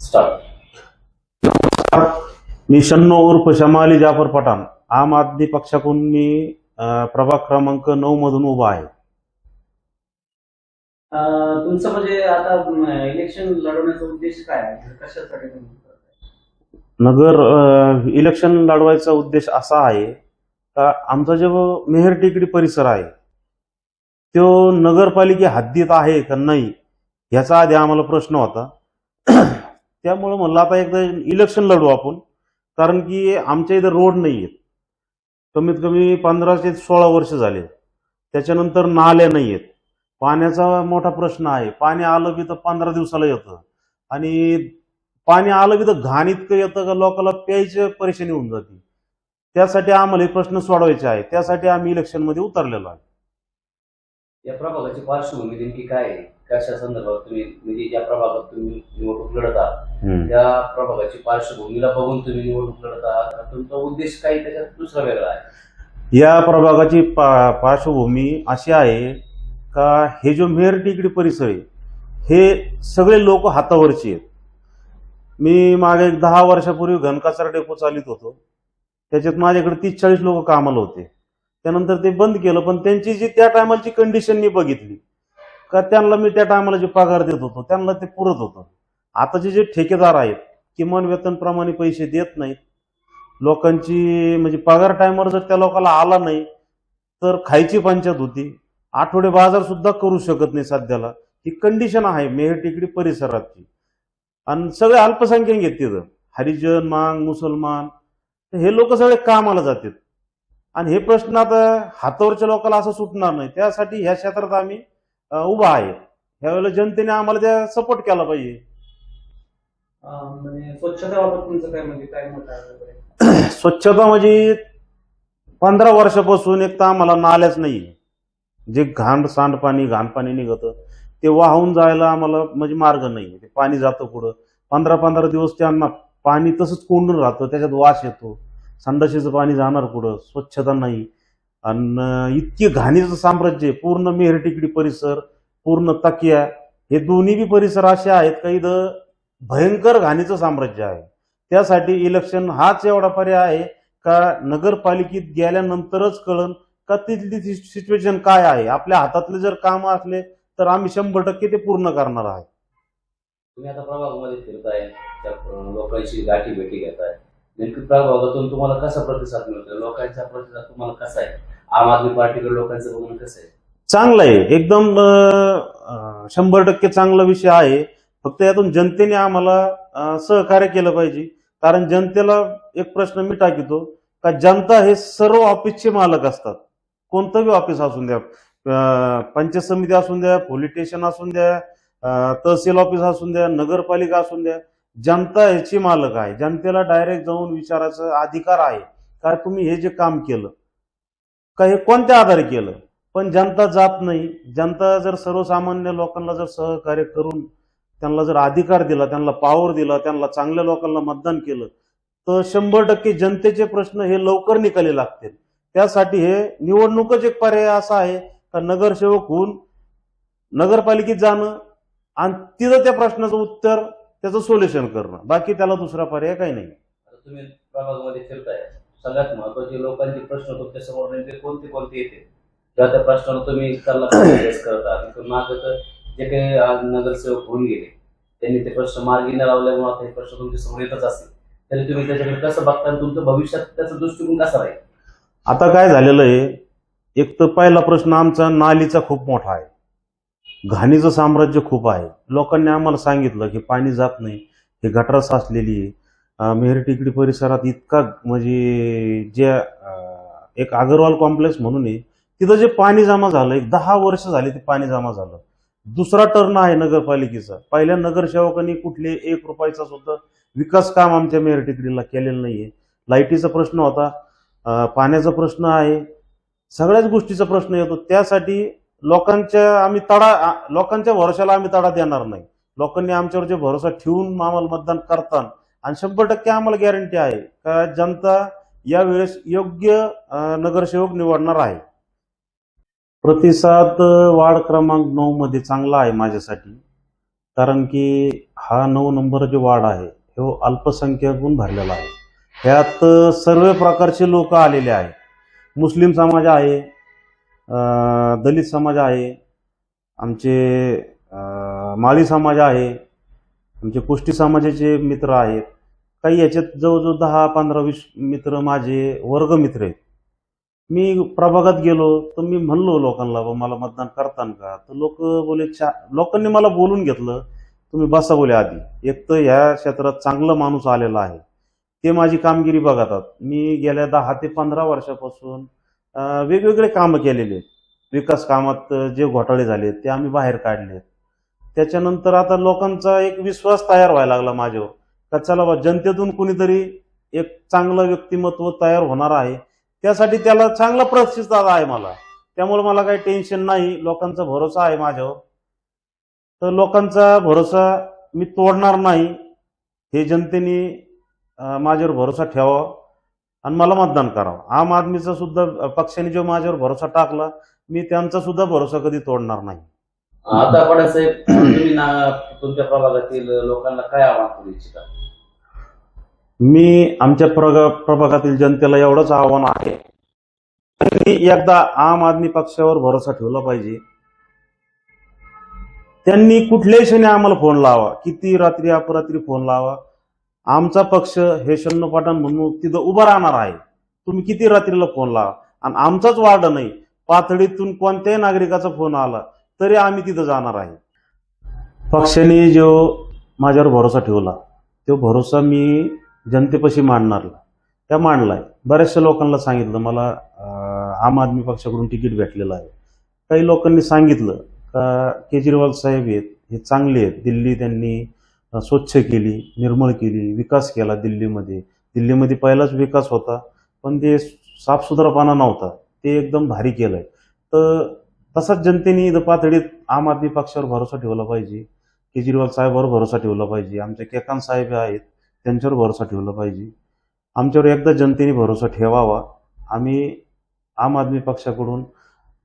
Start मी शन्नो उर्फ शमाली जाफर पठाण. आम आदमी पक्षाकडून मी प्रभाग क्रमांक नऊ मधून उभा आहे. तुमचं म्हणजे आता इलेक्शन लढवण्याचा उद्देश काय आहे? कशासाठी तुम्ही करताय? नगर अं, इलेक्शन लढवायचा उद्देश असा आहे का आमचा जो मेहर टेकडी परिसर आहे तो नगरपालिके हद्दीत आहे का नाही ह्याचा आधी आम्हाला प्रश्न होता. त्यामुळं म्हणलं आता एकदा इलेक्शन लढू आपण. कारण की आमच्या इथं रोड नाही आहेत कमीत कमी पंधरा ते सोळा वर्ष झाले. त्याच्यानंतर नाल्या नाही आहेत पाण्याचा मोठा प्रश्न आहे. पाणी आलं की तर पंधरा दिवसाला येतं. आणि पाणी आलं की तर घाण इतकं येतं का लोकांना प्यायची परेशानी होऊन जाते. त्यासाठी आम्हाला हे प्रश्न सोडवायचे आहे. त्यासाठी आम्ही इलेक्शनमध्ये उतरलेलो आहे. या प्रभागाची पार्श्वभूमी नेमकी काय आहे? कशा संदर्भात तुम्ही म्हणजे ज्या प्रभागात तुम्ही निवडणूक लढत आहात त्या प्रभागाची पार्श्वभूमीला बघून तुम्ही निवडणूक लढत आहात. तुमचा उद्देश काही त्याच्यात दुसरा वेगळा आहे. या प्रभागाची पा पार्श्वभूमी अशी आहे का हे जो मेहर टेकडी परिसर आहे हे सगळे लोक हातावरचे आहेत. मी मागे एक दहा वर्षापूर्वी घनकचरा डेपो चालित होतो. त्याच्यात माझ्याकडे तीस चाळीस लोक कामाला होते. त्यानंतर ते बंद केलं पण त्यांची जी त्या टायमाची कंडिशन मी बघितली का त्यांना मी त्या टायमाला जे पगार देत होतो त्यांना ते पुरत होतं. आताचे जे ठेकेदार आहेत किमान वेतनप्रमाणे पैसे देत नाहीत. लोकांची म्हणजे पगार टायमावर जर त्या लोकांना आला नाही तर खायची पंचायत होती. आठवडे बाजार सुद्धा करू शकत नाही सध्याला. ही कंडिशन आहे मेहर टेकडी परिसराची आणि सगळे अल्पसंख्याक आहेत तिथं. हरिजन मांग मुसलमान तर हे लोक सगळे कामाला जातात. आणि हे प्रश्न आता हातावरच्या लोकांना असं सुटणार नाही. त्यासाठी ह्या क्षेत्रात आम्ही उभा आहे. ह्यावेळेला जनतेने आम्हाला त्या सपोर्ट केला पाहिजे. म्हणजे म्हणजे? स्वच्छता म्हणजे पंधरा वर्षापासून एक तर आम्हाला नाल्याच नाही जे घाण सांडपाणी घाण पाणी निघतं ते वाहून जायला आम्हाला म्हणजे मार्ग नाही ते पाणी जातं पुढं. पंधरा पंधरा दिवस त्यांना पाणी तसंच कोंडून राहतं त्याच्यात वास येतो. संडाशीचं पाणी जाणार पुढं स्वच्छता नाही. आणि इतकी घाणीचं साम्राज्य आहे पूर्ण मेहरटिकडी परिसर पूर्ण तकिया हे दोन्ही बी परिसर असे आहेत का इथं भयंकर घाणीचं साम्राज्य आहे. त्यासाठी इलेक्शन हाच एवढा पर्याय आहे का नगरपालिकेत गेल्यानंतरच कळन का तिथली सिच्युएशन काय आहे? आपल्या हातातले जर काम असले तर आम्ही शंभर टक्के ते पूर्ण करणार आहे. तुम्ही आता प्रभागामध्ये फिरताय लोकांची गाठी भेटी घेताय. नेमकी प्रभागातून तुम्हाला कसा प्रतिसाद मिळतो लोकांचा प्रतिसाद तुम्हाला कसा आहे? आम आदमी पार्टीकडे लोकांचं बघून कसं आहे? चांगलं आहे. एकदम शंभर टक्के चांगला विषय आहे. फक्त यातून जनतेने आम्हाला सहकार्य केलं पाहिजे. कारण जनतेला एक प्रश्न मी टाकितो का जनता हे सर्व ऑफिसचे मालक असतात. कोणतं बी ऑफिस असून द्या पंचायत समिती असून द्या पोलीस स्टेशन असून द्या तहसील ऑफिस असून द्या नगरपालिका असून द्या. जनता ह्याची मालक आहे. जनतेला डायरेक्ट जाऊन विचारायचा अधिकार आहे. काय तुम्ही हे जे काम केलं का हे कोणत्या आधारे केलं? पण जनता जात नाही. जनता जर सर्वसामान्य लोकांना जर सहकार्य करून त्यांना जर अधिकार दिला त्यांना पावर दिला त्यांना चांगल्या लोकांना मतदान केलं तर शंभर टक्के जनतेचे प्रश्न हे लवकर निकाली लागतील. त्यासाठी हे निवडणूकच एक पर्याय असा आहे का नगरसेवक होऊन नगरपालिकेत जाणं आणि तिथं त्या प्रश्नाचं उत्तर त्याचं सोल्युशन करणं. बाकी त्याला दुसरा पर्याय काही नाही. आता तुम्ही प्रभागामध्ये फिरताय. सगळ्यात महत्त्वाचे लोकांचे प्रश्न तुमच्यासमोर नेमके कोणते कोणते येते? किंवा त्या प्रश्नावर तुम्ही face करत मागं तर जे काही नगरसेवक होऊन गेले त्यांनी ते प्रश्न मार्गी न लावल्यामुळे आता हे प्रश्न तुमच्यासमोर येतच असतील. तरी तुम्ही त्याच्याकडे कसं बघता आणि तुमचं भविष्यात त्याचा दृष्टिकोन कसा राहील? आता काय झालेलं आहे? एक तर पहिला प्रश्न आमचा नालीचा खूप मोठा आहे. घाणीचं साम्राज्य खूप आहे. लोकांनी आम्हाला सांगितलं की पाणी जात नाही हे गटार साचलेली आहे. मेहर टेकडी परिसरात इतका म्हणजे जे एक अगरवाल कॉम्प्लेक्स म्हणून आहे तिथं जे पाणी जमा झालं एक दहा वर्ष झाले ते पाणी जमा झालं. दुसरा टर्न आहे नगरपालिकेचा. पहिल्या नगरसेवकांनी कुठले एक रुपयाचा सुद्धा विकास काम आमच्या मेहर टेकडीला केलेलं नाहीये. लाईटीचा प्रश्न होता पाण्याचा प्रश्न आहे सगळ्याच गोष्टीचा प्रश्न येतो. त्यासाठी लोकांच्या आम्ही तडा लोकांच्या भरोशाला आम्ही तडा देणार नाही. लोकांनी आमच्यावर जे भरोसा ठेवून आम्हाला मतदान करतात आणि शंभर टक्के आम्हाला गॅरंटी आहे का जनता यावेळेस योग्य नगरसेवक निवडणार आहे. प्रतिसाद वाढ वार्ड क्रमांक नऊ मध्ये चांगला आहे माझ्यासाठी कारण की हा नऊ नंबर जो वार्ड आहे तो अल्पसंख्याकून भरलेला आहे. ह्यात सर्व प्रकारचे लोक आलेले आहेत. मुस्लिम समाज आहे दलित समाज आहे आमचे माळी समाज आहे आमचे कुष्टी समाजाचे मित्र आहेत. काही याच्यात जवळजवळ दहा पंधरा वीस मित्र माझे वर्ग मित्र आहेत. मी प्रभागात गेलो तर मी म्हणलो लोकांना बा मला मतदान करतान का? तर लोक बोले चा लोकांनी मला बोलून घेतलं तुम्ही बसा बोले आधी. एक तर ह्या क्षेत्रात चांगला माणूस आलेला आहे. ते माझी कामगिरी बघतात. मी गेल्या दहा ते पंधरा वर्षापासून वेगवेगळे कामं केलेले आहेत. विकास कामात जे घोटाळे झाले ते आम्ही बाहेर काढले त्याच्यानंतर आता लोकांचा एक विश्वास तयार व्हायला लागला माझ्यावर. का चला बा जनतेतून कुणीतरी एक चांगलं व्यक्तिमत्व तयार होणार आहे. त्यासाठी त्याला चांगला प्रतिसाद आहे मला. त्यामुळे मला काही टेन्शन नाही. लोकांचा भरोसा आहे माझ्यावर. तर लोकांचा भरोसा मी तोडणार नाही. हे जनतेने माझ्यावर भरोसा ठेवावा. आणि मला मतदान करावं. आम आदमीचा सुद्धा पक्षाने जो माझ्यावर भरोसा टाकला मी त्यांचा सुद्धा भरोसा कधी तोडणार नाही. आता ना तुमच्या प्रभागातील लोकांना काय आव्हान करू इच्छिता? मी आमच्या प्रभागातील जनतेला एवढंच आव्हान आहे एकदा आम आदमी पक्षावर भरोसा ठेवला पाहिजे. त्यांनी कुठल्याही क्षणी आम्हाला फोन लावा किती रात्री अपरात्री फोन लावा आमचा पक्ष हे शन्न पाटण म्हणून तिथं उभा राहणार आहे. तुम्ही किती रात्रीला फोन लावा? आणि आमचाच वार्ड नाही. पातळीतून कोणत्याही नागरिकाचा फोन आला तरी आम्ही तिथं जाणार आहे. पक्षाने जो माझ्यावर भरोसा ठेवला तो भरोसा मी जनतेपाशी मांडणार त्या मांडलाय. बऱ्याचशा लोकांना सांगितलं मला आम आदमी पक्षाकडून तिकीट भेटलेलं आहे. काही लोकांनी सांगितलं का केजरीवाल साहेब आहेत हे चांगले आहेत. दिल्ली त्यांनी स्वच्छ केली निर्मळ केली विकास केला दिल्लीमध्ये. दिल्लीमध्ये पहिलाच विकास होता पण ते साफसुथरापणा नव्हता. ते एकदम भारी केलंय. तर तसाच जनतेने इथं पातळीत आम आदमी पक्षावर भरोसा ठेवला पाहिजे. केजरीवाल साहेबांवर भरोसा ठेवला पाहिजे. आमचे केकांत साहेब आहेत त्यांच्यावर भरोसा ठेवला पाहिजे. आमच्यावर एकदा जनतेने भरोसा ठेवावा. आम्ही आम आदमी पक्षाकडून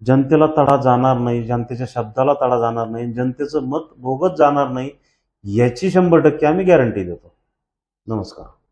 जनतेला तडा जाणार नाही जनतेच्या शब्दाला तडा जाणार नाही जनतेचं मत भोगत जाणार नाही याची शंभर टक्के आम्ही गॅरंटी देतो. नमस्कार.